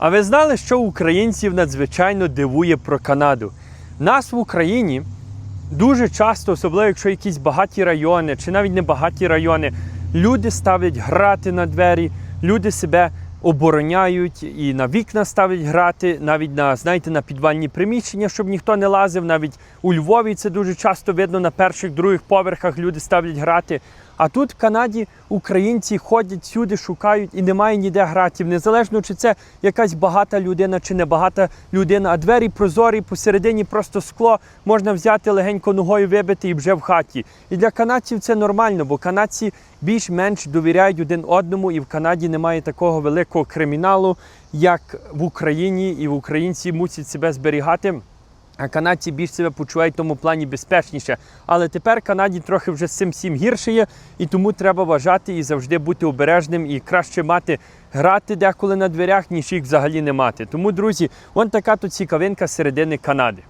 А ви знали, що українців надзвичайно дивує про Канаду? Нас в Україні дуже часто, особливо якщо якісь багаті райони, чи навіть не багаті райони, люди ставлять грати на двері, люди себе обороняють і на вікна ставлять грати, навіть на, знаєте, на підвальні приміщення, щоб ніхто не лазив. Навіть у Львові це дуже часто видно на перших, других поверхах люди ставлять грати. А тут в Канаді українці ходять сюди, шукають і немає ніде гратів. Незалежно чи це якась багата людина чи не багата людина, а двері прозорі, посередині просто скло можна взяти легенько ногою вибити і вже в хаті. І для канадців це нормально, бо канадці більш-менш довіряють один одному, і в Канаді немає такого великого криміналу, як в Україні, і в українці мусять себе зберігати. Канадці більш себе почувають в тому плані безпечніше. Але тепер Канаді трохи вже з цим всім гірше є, і тому треба вважати і завжди бути обережним і краще мати грати деколи на дверях, ніж їх взагалі не мати. Тому, друзі, вон така тут цікавинка середини Канади.